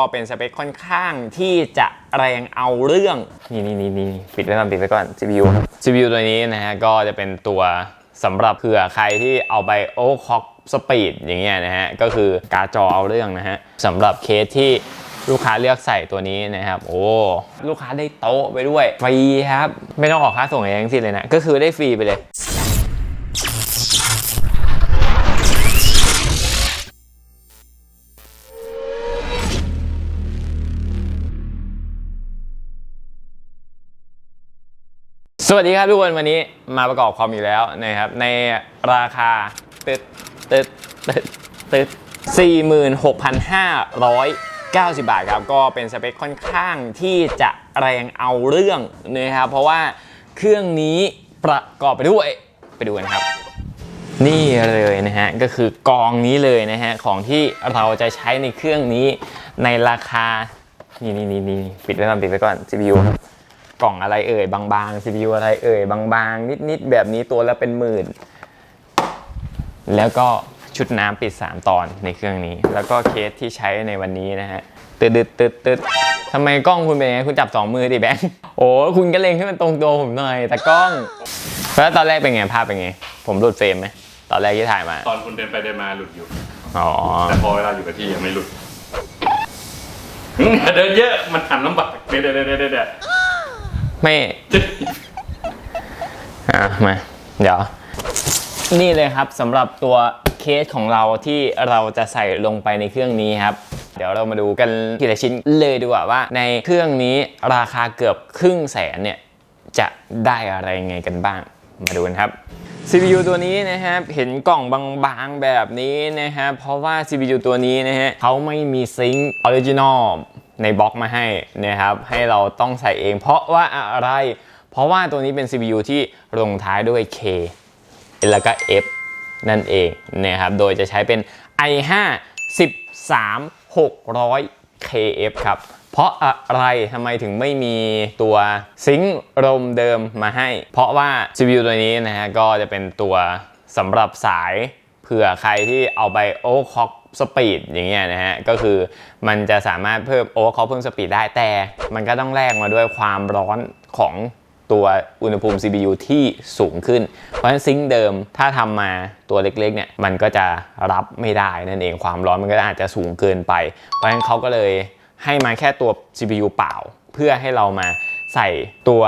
ก็เป็นสเปคค่อนข้างที่จะแรงเอาเรื่อง นี่นี่นี่นี่ปิดไว้ก่อนปิดไว้ก่อน CPU ครับ CPU ตัวนี้นะฮะก็จะเป็นตัวสำหรับเผื่อใครที่เอาไปโอเวอร์คล็อกสปีดอย่างเงี้ยนะฮะ ก็คือการ์ดจอเอาเรื่องนะฮะสำหรับเคสที่ลูกค้าเลือกใส่ตัวนี้นะครับ โอ้ลูกค้าได้โต๊ะไปด้วยฟรีครับ ไม่ต้องออกค่าส่งเองทั้งสิ้นเลยนะ ก็คือได้ฟรีไปเลย สวัสดีครับทุกคนวันนี้มาประกอบคอมอีกแล้วนะครับในราคาตึดตึดตึดตึดสี่หมื่นหกพันห้าร้อยเก้าสิบบาทครับ ก็เป็นสเปคค่อนข้างที่จะแรงเอาเรื่องนะครับ เพราะว่าเครื่องนี้ประกอบไปด้วยไปดูกันครับ นี่เลยนะฮะ ก็คือกองนี้เลยนะฮะ ของที่เราจะใช้ในเครื่องนี้ในราคา นี่นี่นี่นี่ปิดไว้ก่อนปิดไว้ก่อน CPU ครับ กล่องอะไรเอ่ยบางๆ CPU อะไรเอ่ยบางๆ นิดๆ แบบนี้ตัวละเป็นหมื่น แล้วก็ชุดน้ำปิด 3 ตอนในเครื่องนี้ แล้วก็เคสที่ใช้ในวันนี้นะฮะตึดตึดตึดตึดทำไมกล้องคุณเป็นยังไงคุณจับ 2 มือดิแบงค์โอ้คุณก็เล็งให้มันตรงตัวผมหน่อย แต่กล้องแล้วตอนแรกเป็นไงภาพเป็นไง ผมหลุดเฟรมไหมตอนแรกที่ถ่ายมา ตอนคุณเดินไปเดินมาหลุดอยู่อ๋อแต่พอเวลาอยู่กับที่ยังไม่หลุดอืมเดินเยอะมันหันลำบากเดี๋ยวเดี๋ยวเดี๋ยวเดี๋ยวเดี๋ยว ไม่ อะมา เดี๋ยว นี่เลยครับสำหรับตัวเคสของเราที่เราจะใส่ลงไปในเครื่องนี้ครับ เดี๋ยวเรามาดูกันทีละชิ้นเลยดีกว่าว่า ในเครื่องนี้ราคาเกือบครึ่งแสนเนี่ย จะได้อะไรไงกันบ้าง มาดูกันครับ CPU ตัวนี้นะครับเห็นกล่องบางๆแบบนี้นะครับเพราะว่า CPU ตัวนี้นะฮะเขาไม่มีซิงค์ออริจินอล ในบล็อกมาให้นะครับ ให้เราต้องใส่เอง เพราะว่าอะไร เพราะว่าตัวนี้เป็น CPU ที่ลงท้ายด้วย K แล้วก็ F นั่นเองนะครับ โดยจะใช้เป็น i5 13600 KF ครับ เพราะอะไรทำไมถึงไม่มีตัวซิงค์ลมเดิมมาให้ เพราะว่า CPU ตัวนี้นะฮะก็จะเป็นตัวสำหรับสายเผื่อใครที่เอาไปโอเคอก สปีดอย่างเงี้ยนะฮะ ก็คือมันจะสามารถเพิ่มโอเวอร์คล็อเพิ่มสปีดได้แต่มันก็ต้องแลกมาด้วยความร้อนของตัวอุณหภูมิ CPU ที่สูงขึ้น เพราะฉะนั้นซิงค์เดิมถ้าทำมาตัวเล็กๆเนี่ยมันก็จะรับไม่ได้นั่นเองความร้อนมันก็อาจจะสูงเกินไป เพราะฉะนั้นเขาก็เลยให้มาแค่ตัว CPU เปล่า เพื่อให้เรามาใส่ตัว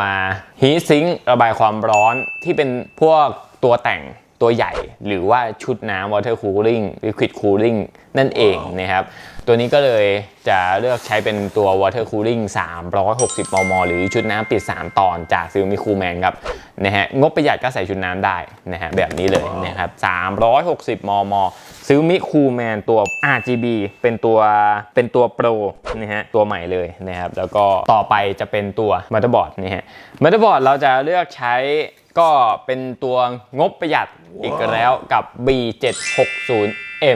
heat sink ระบายความร้อนที่เป็นพวกตัวแต่ง ตัวใหญ่ หรือว่าชุดน้ำ water cooling liquid cooling นั่นเองนะครับ ตัวนี้ก็เลยจะเลือกใช้เป็นตัว water cooling 360 มม หรือชุดน้ำปิด 3 ตอนจากซิลมิคูแมนครับนะฮะงบประหยัดก็ใส่ชุดน้ำได้นะฮะแบบนี้เลยนะครับ 360 มมซิลมิคูแมนตัว RGB เป็นตัวเป็นตัวโปรนะฮะตัวใหม่เลยนะครับ แล้วก็ต่อไปจะเป็นตัวมัตเตอร์บอร์ดนะฮะมัตเตอร์บอร์ดเราจะเลือกใช้ก็เป็นตัวงบประหยัดอีกแล้วกับ B760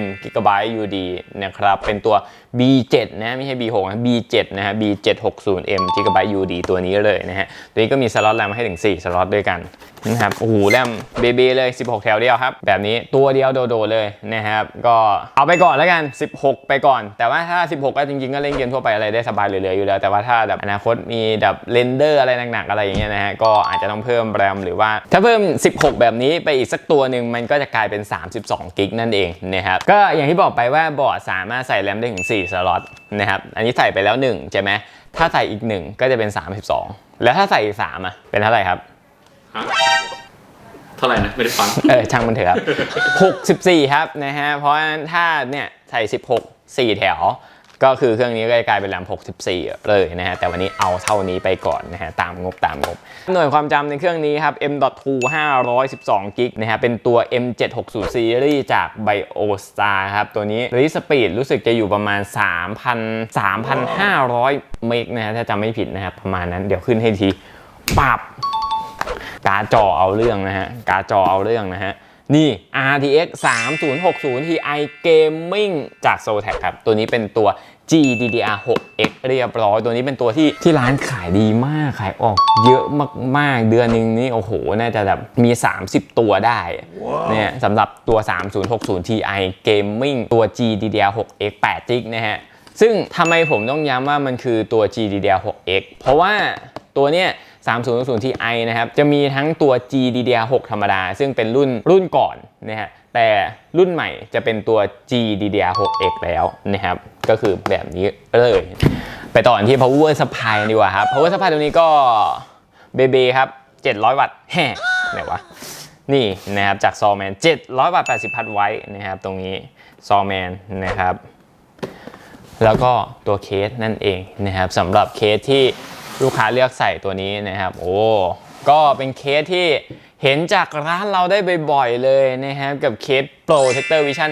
M Gigabyte UD นะครับ เป็นตัว B7 นะไม่ใช่ B6 นะ B7 นะฮะ B760M Gigabyte UD ตัวนี้เลยนะฮะ ตัวนี้ก็มีสล็อตแรมให้ถึง 4 สล็อตด้วยกันนะครับ โอ้โหแรมเบเบเลย 16 แถวเดียวครับ แบบนี้ตัวเดียวโดดๆเลยนะครับ ก็เอาไปก่อนแล้วกัน 16 ไปก่อน แต่ว่าถ้า 16 ก็จริงๆ ก็เล่นเกมทั่วไปอะไรได้สบายเหลือๆอยู่แล้ว แต่ว่าถ้าแบบอนาคตมีแบบเรนเดอร์อะไรหนักๆอะไรอย่างเงี้ยนะฮะ ก็อาจจะต้องเพิ่มแรมหรือว่า ถ้าเพิ่ม 16 แบบนี้ไปอีกสักตัวหนึ่งมันก็จะกลายเป็น 32 กิกนั่นเองนะครับ ก็อย่างที่บอกไปว่าบอร์ดสามารถใส่แรมได้ถึง4สล็อตนะครับ อันนี้ใส่ไปแล้ว1ใช่ไหมถ้าใส่อีก 1 ก็จะเป็น 32 แล้วถ้าใส่อีก 3 อะ เป็นเท่าไหร่ครับฮะเท่าไหร่นะ ไม่ได้ฟัง เออ ช่างมันเถอะครับ 64 ครับนะฮะ เพราะฉะนั้นถ้าเนี่ยใส่ 16 4 แถว ก็คือเครื่องนี้ก็จะกลายเป็นแรม 64 เลยนะฮะ แต่วันนี้เอาเท่านี้ไปก่อนนะฮะ ตามงบตามงบ หน่วยความจำในเครื่องนี้ครับ M.2 512กิกนะฮะ เป็นตัว M760 Series จาก BioStar ครับ ตัวนี้ r e speed รู้สึกจะอยู่ประมาณ 3,000 3,500 เมกนะฮะ ถ้าจำไม่ผิดนะครับ ประมาณนั้น เดี๋ยวขึ้นให้ทีปับการ์จอเอาเรื่องนะฮะ การ์จอเอาเรื่องนะฮะนี่ RTX 3060 Ti Gaming จาก Zotac ครับ ตัวนี้เป็นตัว GDDR6X เรียบร้อย ตัวนี้เป็นตัวที่ที่ร้านขายดีมาก ขายออกเยอะมาก ๆ เดือนหนึงนี่โอ้โห น่าจะแบบมี 30 ตัวได้เนี่ยสำหรับตัว 3060 Ti Gaming ตัว GDDR6X 8 g นะฮะ ซึ่งทำไมผมต้องย้ำว่ามันคือตัว GDDR6X เพราะว่าตัวเนี้ย3000 Ti นะครับ จะมีทั้งตัว GDDR6 ธรรมดา ซึ่งเป็นรุ่นรุ่นก่อนนะฮะ แต่รุ่นใหม่จะเป็นตัว GDDR6X แล้วนะครับ ก็คือแบบนี้เลย ไปต่อนที่ power supply ดีกว่าครับ power supply ตัวนี้ก็เบเบครับ 700 วัตต์แฮ่ไหนวะ นี่นะครับ จากซอแมน700 วัตต์ 80 พัทไว้นะครับ ตรงนี้ซอแมนนะครับ แล้วก็ตัวเคสนั่นเองนะครับสำหรับเคสที่ลูกค้าเลือกใส่ตัวนี้นะครับ โอ้ ก็เป็นเคสที่ เห็นจากร้านเราได้บ่อยๆเลยนะครับกับเคส Protector Vision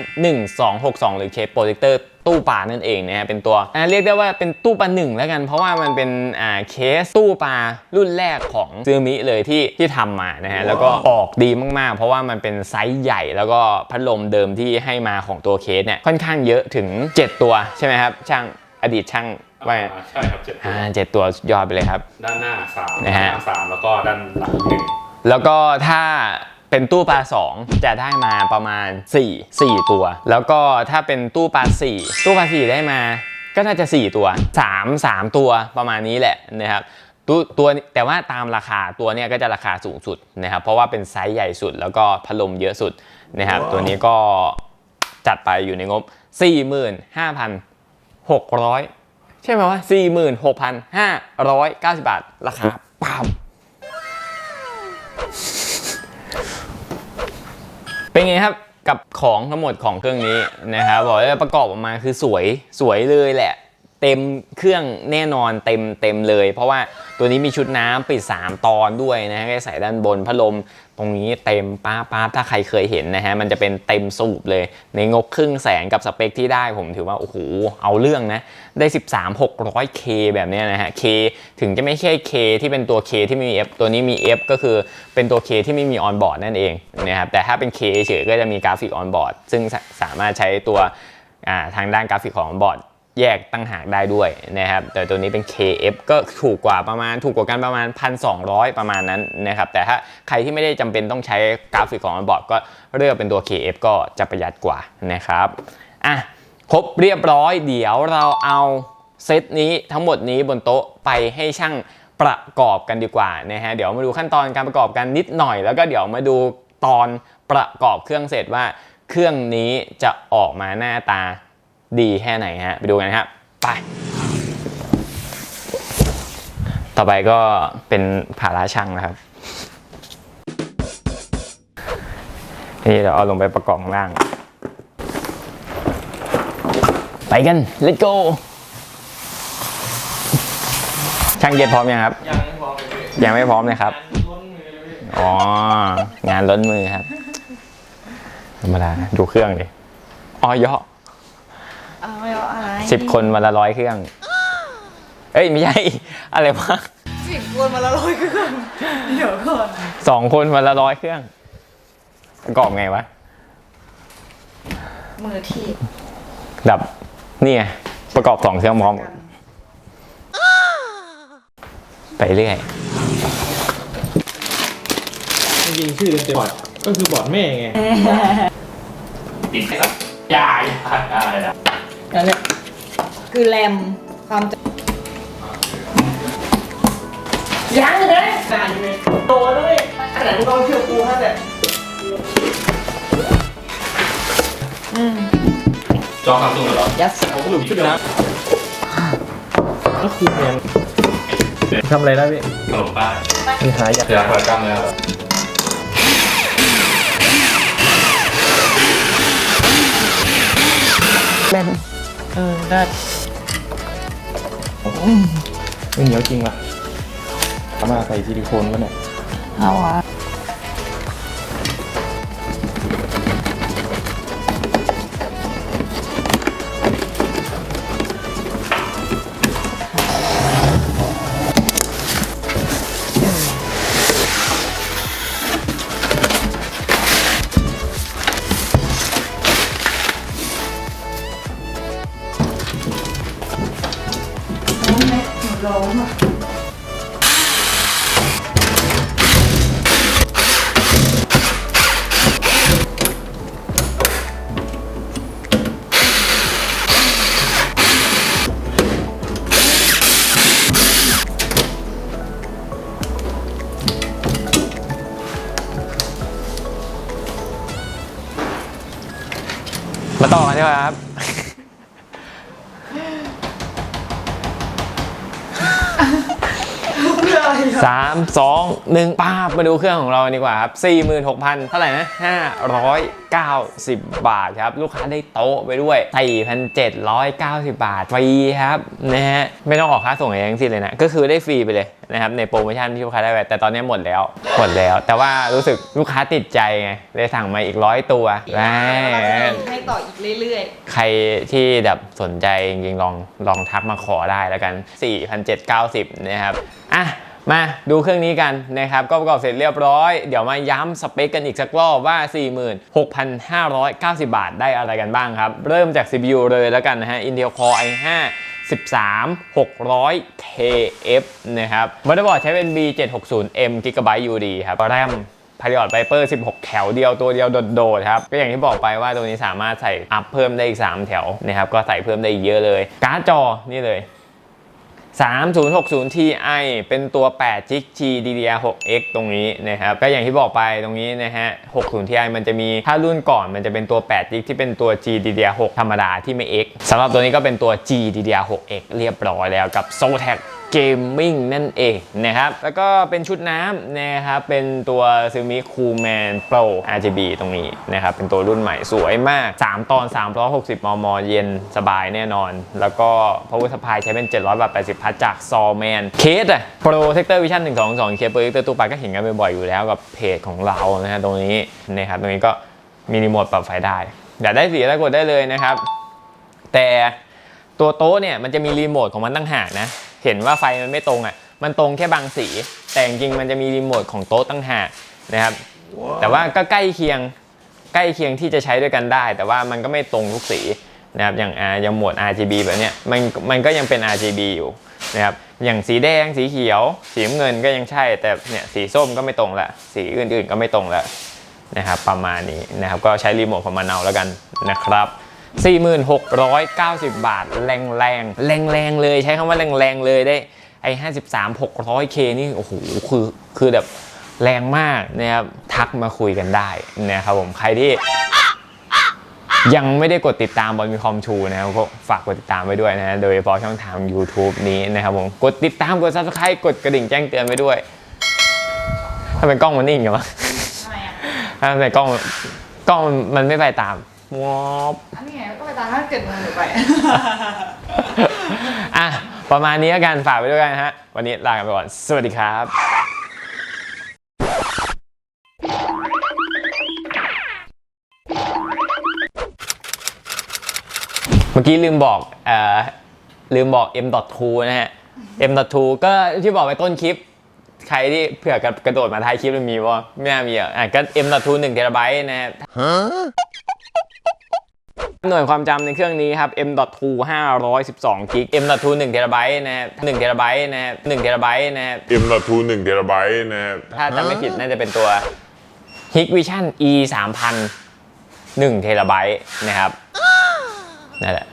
1262 หรือเคส Protector ตู้ปลานั่นเองนะฮะเป็นตัวอ่าเรียกได้ว่าเป็นตู้ปลาหนึ่งแล้วกัน เพราะว่ามันเป็นอ่าเคสตู้ปลารุ่นแรกของซูมิเลยที่ที่ทำมานะฮะแล้วก็ออกดีมากๆ เพราะว่ามันเป็นไซส์ใหญ่แล้วก็พัดลมเดิมที่ให้มาของตัวเคสเนี่ยค่อนข้างเยอะถึง 7 ตัวใช่ไหมครับช่างอดีตช่างว่าอ่าใช่ครับเจ็ดตัวอ่าเจ็ดตัวยอดไปเลยครับ ด้านหน้าสามนะฮะด้านหน้าสามแล้วก็ด้านหลังหนึ่ง แล้วก็ถ้าเป็นตู้ปลา 2 จะได้มาประมาณ 4 4 ตัว แล้วก็ถ้าเป็นตู้ปลา 4 ตู้ปลา 4 ได้มาก็น่าจะ 4 ตัว 3 3 ตัวประมาณนี้แหละนะครับตู้ตัวแต่ว่าตามราคาตัวเนี้ยก็จะราคาสูงสุดนะครับเพราะว่าเป็นไซส์ใหญ่สุดแล้วก็พัดลมเยอะสุดนะครับตัวนี้ก็จัดไปอยู่ในงบ 45,600 ใช่ไหมวะ46,590 บาท ราคาปั๊ม เป็นไงครับกับของทั้งหมดของเครื่องนี้นะครับบอกเลยว่าประกอบออกมาคือสวยสวยเลยแหละ เต็มเครื่องแน่นอนเต็มเต็มเลย เพราะว่าตัวนี้มีชุดน้ำปิด 3 ตอนด้วยนะฮะใส่ด้านบนพัดลมตรงนี้เต็มป้าป้าถ้าใครเคยเห็นนะฮะมันจะเป็นเต็มสูบเลย ในงบครึ่งแสนกับสเปคที่ได้ผมถือว่า โอ้โห เอาเรื่องนะ ได้ 13 600K แบบนี้นะฮะ K ถึงจะไม่ใช่ K ที่เป็นตัว K ที่ไม่มี F ตัวนี้มี F ก็คือเป็นตัว K ที่ไม่มีออนบอร์ดนั่นเองนะครับแต่ถ้าเป็น K เฉยก็จะมีกราฟิกออนบอร์ดซึ่งสามารถใช้ตัวทางด้านกราฟิกของบอร์ด แยกตั้งหากได้ด้วยนะครับ แต่ตัวนี้เป็น KF ก็ถูกกว่าประมาณถูกกว่ากันประมาณ 1,200 ประมาณนั้นนะครับ แต่ถ้าใครที่ไม่ได้จำเป็นต้องใช้กราฟิกของบอร์ดก็เลือกเป็นตัว KF ก็จะประหยัดกว่านะครับ อะ ครบเรียบร้อยเดี๋ยวเราเอาเซตนี้ทั้งหมดนี้บนโต๊ะไปให้ช่างประกอบกันดีกว่านะฮะ เดี๋ยวมาดูขั้นตอนการประกอบกันนิดหน่อย แล้วก็เดี๋ยวมาดูตอนประกอบเครื่องเสร็จว่า เครื่องนี้จะออกมาหน้าตา ดีแค่ไหนฮะ ไปดูกันครับ ไป ต่อไปก็เป็นภาระช่างนะครับนี่เดี๋ยวเอาลงไปประกอบข้างล่าง ไปกัน let's go ช่างเย็ดพร้อมยังครับ ยังไม่พร้อมเลยยังไม่พร้อมนะครับ อ๋อ งานล้นมือครับ ธรรมดา ดูเครื่องดิอ๋อย่อ เอาไม่เอาอะไร สิบคนวันละร้อยเครื่อง เอ้ย ไม่ใช่ อะไรวะสิบคนมาละร้อยเครื่อง เดี๋ยวก่อนสองคนวันละร้อยเครื่องประกอบไงวะ มือที่ดับ นี่ไงประกอบสองเครื่องพร้อมกันไปเรื่อย จริงๆชื่อเต็มๆบอร์ดก็คือบอร์ดแม่ไงติดให้สับยายอะไรนะ นั่นแหละ คือแรมความจยังเลยตายเลยโตแล้วเว้ยขนาดมึงต้องเชื่อกูฮะแต่อืมจอซัมซุงเหรอยัดผมก็หลุดชุดนะแล้วครูเรียนทำอะไรได้พี่ขนมป้ามีหายอยากเสียพลกรรมแล้วแรมเออได้ ไม่เหนียวจริงว่ะเอามาใส่ซิลิโคนวะเนี่ยเอาวะ ดีกว่าครับ สามสองหนึ่งป้าบมาดูเครื่องของเราดีกว่าครับ 46,000 เท่าไหร่นะ590 บาทครับ ลูกค้าได้โต๊ะไปด้วย 4,790 บาท ฟรีครับนะฮะไม่ต้องออกค่าส่งอะไรทั้งสิ้นเลยนะ ก็คือได้ฟรีไปเลยนะครับ ในโปรโมชั่นที่ลูกค้าได้ไปแต่ตอนนี้หมดแล้ว หมดแล้ว แต่ว่ารู้สึกลูกค้าติดใจไงเลยสั่งมาอีกร้อยตัวแหมให้ต่ออีกเรื่อยใครที่แบบสนใจจริงๆลองลองทักมาขอได้แล้วกัน 4,790 นะครับอะ มาดูเครื่องนี้กันนะครับก็ประกอบเสร็จเรียบร้อย เดี๋ยวมาย้ำสเปคกันอีกสักรอบว่า 46,590 บาทได้อะไรกันบ้างครับ เริ่มจาก CPU เลยแล้วกันนะฮะ Intel Core i5 13 600 KF นะครับมัตเตอร์บอร์ดใช้เป็น B760M GB UD ครับแรมพาริออดไ i เปอร์ 16 แถวเดียวตัวเดียวโดดๆครับ ก็อย่างที่บอกไปว่าตัวนี้สามารถใส่อัพเพิ่มได้อีก 3 แถวนะครับ ก็ใส่เพิ่มได้อีกเยอะเลย การ์ดจอนี่เลย 3060 Ti เป็นตัว8 g b GDDR6X ตรงนี้นะครับก็อย่างที่บอกไปตรงนี้นะฮะ 60 Ti มันจะมีถ้ารุ่นก่อนมันจะเป็นตัว8 g b ที่เป็นตัว GDDR6 ธรรมดาที่ไม่ X สำหรับตัวนี้ก็เป็นตัว GDDR6X เรียบร้อยแล้วกับ s o t a c Gaming นั่นเองนะครับ แล้วก็เป็นชุดน้ำนะครับ เป็นตัว Xiaomi Coolman Pro RGB ตรงนี้นะครับ เป็นตัวรุ่นใหม่สวยมาก 3 ตอน 360 มม เย็นสบายแน่นอน แล้วก็ power supply ใช้เป็น 700วัตต์80 พัทจาก Solman เคสอะ Protector Vision 122 เคส Protector ตู้ปลาก็เห็นกันบ่อยๆอยู่แล้วกับเพจของเรานะฮะตรงนี้นะครับ ตรงนี้ก็มีรีโมทปรับไฟได้อยากได้สีอะไรกดได้เลยนะครับ แต่ตัวโต๊ะเนี่ยมันจะมีรีโมทของมันตั้งหากนะ เห็นว่าไฟมันไม่ตรงอะ มันตรงแค่บางสี แต่จริงๆมันจะมีรีโมทของโต๊ะตั้งหากนะครับ แต่ว่าก็ใกล้เคียงใกล้เคียงที่จะใช้ด้วยกันได้ แต่ว่ามันก็ไม่ตรงทุกสีนะครับอย่างอ่าอย่างหมวด RGB แบบเนี้ยมันมันก็ยังเป็น RGB อยู่นะครับอย่างสีแดงสีเขียว สีน้ำเงินก็ยังใช่ แต่เนี่ยสีส้มก็ไม่ตรงละสีอื่นๆก็ไม่ตรงละนะครับประมาณนี้นะครับก็ใช้รีโมทของมันเอาแล้วกันนะครับ 4,690 บาท แรงแรงแรงแรงๆเลย ใช้คำว่าแรงแรงๆเลยได้ไอ้53 600K นี่โอ้โหคือคือแบบแรงมากนะครับทักมาคุยกันได้นะครับผมใครที่ยังไม่ได้กดติดตามบอลมีคอมชูนะครับก็ฝากกดติดตามไว้ด้วยนะฮะโดยเฉพาะช่องทาง YouTube นี้นะครับผมกดติดตามกด Subscribe กดกระดิ่งแจ้งเตือนไว้ด้วยถ้าเป็นกล้องมันนิ่งอยู่วะๆทำไมอะถ้าในกล้องกล้องมันไม่ไปตาม วอบอันนี้ไงก็ไปตามถ้าเกิดมือไป อะ ประมาณนี้แล้วกันฝากไปด้วยกันฮะ วันนี้ลากันไปก่อน สวัสดีครับเมื่อกี้ลืมบอกเอ่อลืมบอก m.2 นะฮะ m.2 ก็ที่บอกไปต้นคลิป ใครที่เผื่อกระกระโดดมาท้ายคลิปมันมีว่าไม่น่ามีอะอะก็ m.2 1เทราไบต์นะฮะ หน่วยความจำในเครื่องนี้ครับ M.2 512กิก M.2 1เทราไบต์นะครับ1เทราไบต์นะครับ1เทราไบต์นะครับ M.2 1เทราไบต์นะครับถ้าจำไม่ผิดน่าจะเป็นตัว Hikvision E 3000 1เทราไบต์นะครับนั่นแหละ